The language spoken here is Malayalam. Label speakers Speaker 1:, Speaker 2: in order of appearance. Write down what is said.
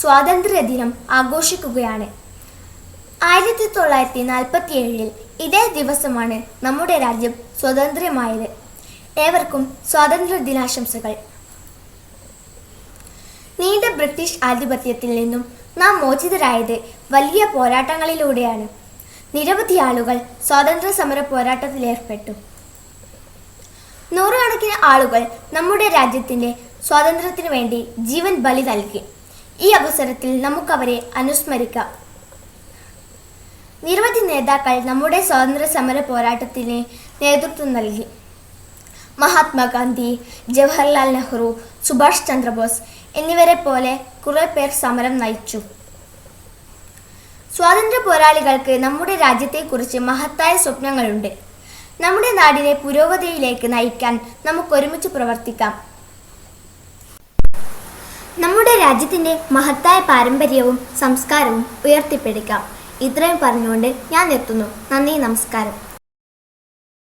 Speaker 1: സ്വാതന്ത്ര്യദിനം ആഘോഷിക്കുകയാണ്. ആയിരത്തി തൊള്ളായിരത്തി നാൽപ്പത്തി ഏഴിൽ ഇതേ ദിവസമാണ് നമ്മുടെ രാജ്യം സ്വതന്ത്രമായത്. ഏവർക്കും സ്വാതന്ത്ര്യ ദിനാശംസകൾ നീണ്ട ബ്രിട്ടീഷ് ആധിപത്യത്തിൽ നിന്നും നാം മോചിതരായത് വലിയ പോരാട്ടങ്ങളിലൂടെയാണ്. നിരവധി ആളുകൾ സ്വാതന്ത്ര്യ സമര പോരാട്ടത്തിലേർപ്പെട്ടു. നൂറുകണക്കിന് ആളുകൾ നമ്മുടെ രാജ്യത്തിന്റെ സ്വാതന്ത്ര്യത്തിനു വേണ്ടി ജീവൻ ബലി നൽകി. ഈ അവസരത്തിൽ നമുക്കവരെ അനുസ്മരിക്കാം. നിരവധി നേതാക്കൾ നമ്മുടെ സ്വാതന്ത്ര്യ സമര പോരാട്ടത്തിന് നേതൃത്വം നൽകി. മഹാത്മാഗാന്ധി ജവഹർലാൽ നെഹ്റു സുഭാഷ് ചന്ദ്രബോസ് എന്നിവരെ പോലെ കുറെ പേർ സമരം നയിച്ചു. സ്വാതന്ത്ര്യ പോരാളികൾക്ക് നമ്മുടെ രാജ്യത്തെക്കുറിച്ച് മഹത്തായ സ്വപ്നങ്ങളുണ്ട്. നമ്മുടെ നാടിനെ പുരോഗതിയിലേക്ക് നയിക്കാൻ നമുക്ക് ഒരുമിച്ച് പ്രവർത്തിക്കാം. നമ്മുടെ രാജ്യത്തിന്റെ മഹത്തായ പാരമ്പര്യവും സംസ്കാരവും ഉയർത്തിപ്പിടിക്കാം. ഇത്രയും പറഞ്ഞുകൊണ്ട് ഞാൻ എത്തുന്നു നന്ദി നമസ്കാരം.